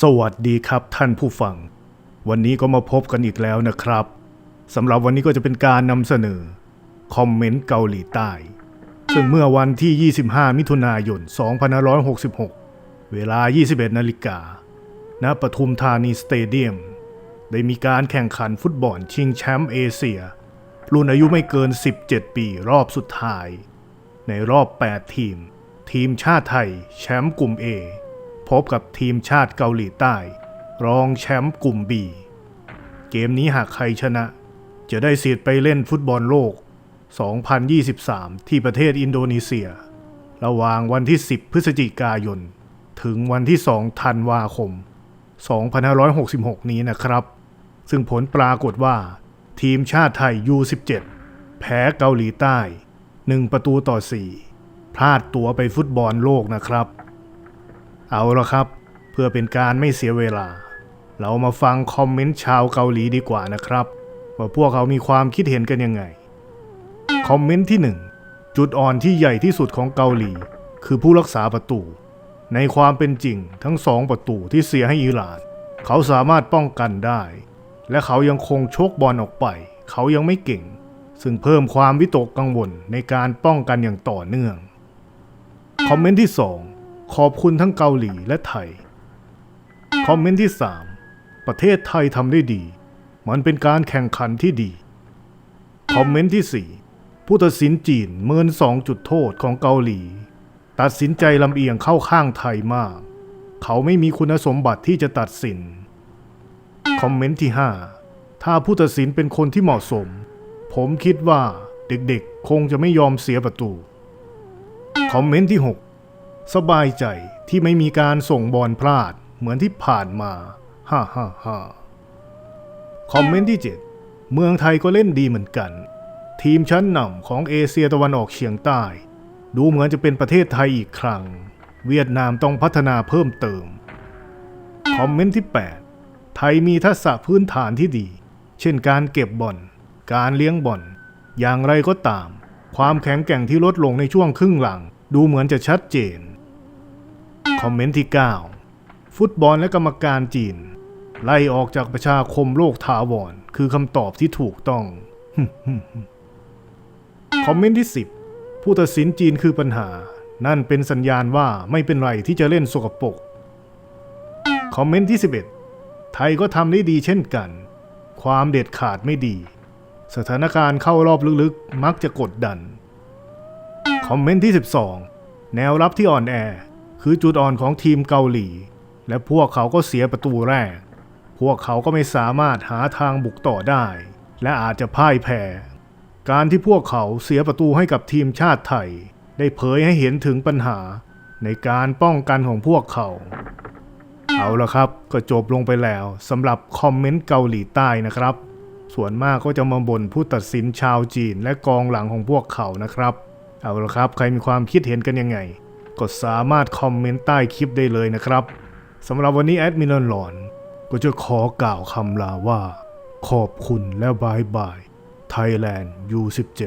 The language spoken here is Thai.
สวัสดีครับท่านผู้ฟัง วันนี้ก็มาพบกันอีกแล้วนะครับสำหรับวันนี้ก็จะเป็นการนำเสนอ คอมเมนต์เกาหลีใต้ ซึ่งเมื่อวันที่ 25 มิถุนายน 2566 เวลา 21 นาฬิกา ณปทุมธานีสเตเดียม ได้มีการแข่งขันฟุตบอลชิงแชมป์เอเชีย รุ่นอายุไม่เกิน 17 ปีรอบสุดท้าย ในรอบ 8 ทีม ทีมชาติไทย แชมป์กลุ่ม A พบกับทีมชาติเกาหลีใต้ รองแชมป์กลุ่ม B เกมนี้หากใครชนะ จะได้สิทธิ์ไปเล่นฟุตบอลโลก 2023 ที่ประเทศอินโดนีเซีย ระหว่างวันที่ 10 พฤศจิกายน ถึงวันที่ 2 ธันวาคม 2566 นี้นะครับ ซึ่งผลปรากฏว่า ทีมชาติไทย U17 แพ้เกาหลีใต้ 1 ประตูต่อ 4 พลาดตัวไปฟุตบอลโลกนะครับ เอาละครับ เพื่อเป็นการไม่เสียเวลา เรามาฟังคอมเมนต์ชาวเกาหลีดีกว่านะครับ ว่าพวกเขามีความคิดเห็นกันยังไง คอมเมนต์ที่ 1 จุดอ่อนที่ใหญ่ที่สุดของเกาหลี คือผู้รักษาประตู ในความเป็นจริงทั้งสองประตูที่เสียให้อิหร่าน เขาสามารถป้องกันได้ และเขายังคงโชกบอลออกไป เขายังไม่เก่ง ซึ่งเพิ่มความวิตกกังวลในการป้องกันอย่างต่อเนื่อง คอมเมนต์ที่ 2 ขอบคุณทั้งเกาหลีและไทย คอมเมนต์ที่ 3 ประเทศไทยทำได้ดี มันเป็นการแข่งขันที่ดี คอมเมนต์ที่ 4 ผู้ตัดสินจีนเมินสองจุดโทษของเกาหลี ตัดสินใจลำเอียงเข้าข้างไทยมาก เขาไม่มีคุณสมบัติที่จะตัดสิน คอมเมนต์ที่ 5 ถ้าผู้ตัดสินเป็นคนที่เหมาะสม ผมคิดว่าเด็กๆ คงจะไม่ยอมเสียประตู คอมเมนต์ที่ 6 สบายใจที่ไม่มีการส่งบอลพลาดเหมือนที่ผ่านมาฮ่าฮ่าฮ่าคอมเมนต์ที่ 7 เมืองไทยก็เล่นดีเหมือนกัน ทีมชั้นนำของเอเชียตะวันออกเฉียงใต้ ดูเหมือนจะเป็นประเทศไทยอีกครั้ง เวียดนามต้องพัฒนาเพิ่มเติม คอมเมนต์ที่ 8 ไทยมีทักษะพื้นฐานที่ดี เช่นการเก็บบอลการเลี้ยงบอลอย่างไรก็ตาม ความแข็งแกร่งที่ลดลงในช่วงครึ่งหลัง ดูเหมือนจะชัดเจน คอมเมนต์ที่ 9 ฟุตบอลและกรรมการจีน ไล่ออกจากประชาคมโลกถาวรคือคำตอบที่ถูกต้อง คอมเมนต์ที่ 10 ผู้ตัดสินจีนคือปัญหา นั่นเป็นสัญญาณว่าไม่เป็นไรที่จะเล่นสกปรกคอมเมนต์ที่ 11 ไทยก็ทำได้ดีเช่นกัน ความเด็ดขาดไม่ดี สถานการณ์เข้ารอบลึกๆ มักจะกดดัน คอมเมนต์ที่ 12 แนวรับที่อ่อนแอ คือจุดอ่อนของทีมเกาหลี และพวกเขาก็เสียประตูแรก พวกเขาก็ไม่สามารถหาทางบุกต่อได้ และอาจจะพ่ายแพ้ การที่พวกเขาเสียประตูให้กับทีมชาติไทย ได้เผยให้เห็นถึงปัญหาในการป้องกันของพวกเขา เอาละครับ ก็จบลงไปแล้วสำหรับคอมเมนต์เกาหลีใต้นะครับ ส่วนมากก็จะมาบ่นผู้ตัดสินชาวจีนและกองหลังของพวกเขานะครับ เอาละครับ ใครมีความคิดเห็นกันยังไง ก็สามารถคอมเมนต์ใต้คลิปได้เลยนะครับสำหรับวันนี้แอดมินหลอนก็จะขอกล่าวคำลาว่า ขอบคุณและบายบาย Thailand U17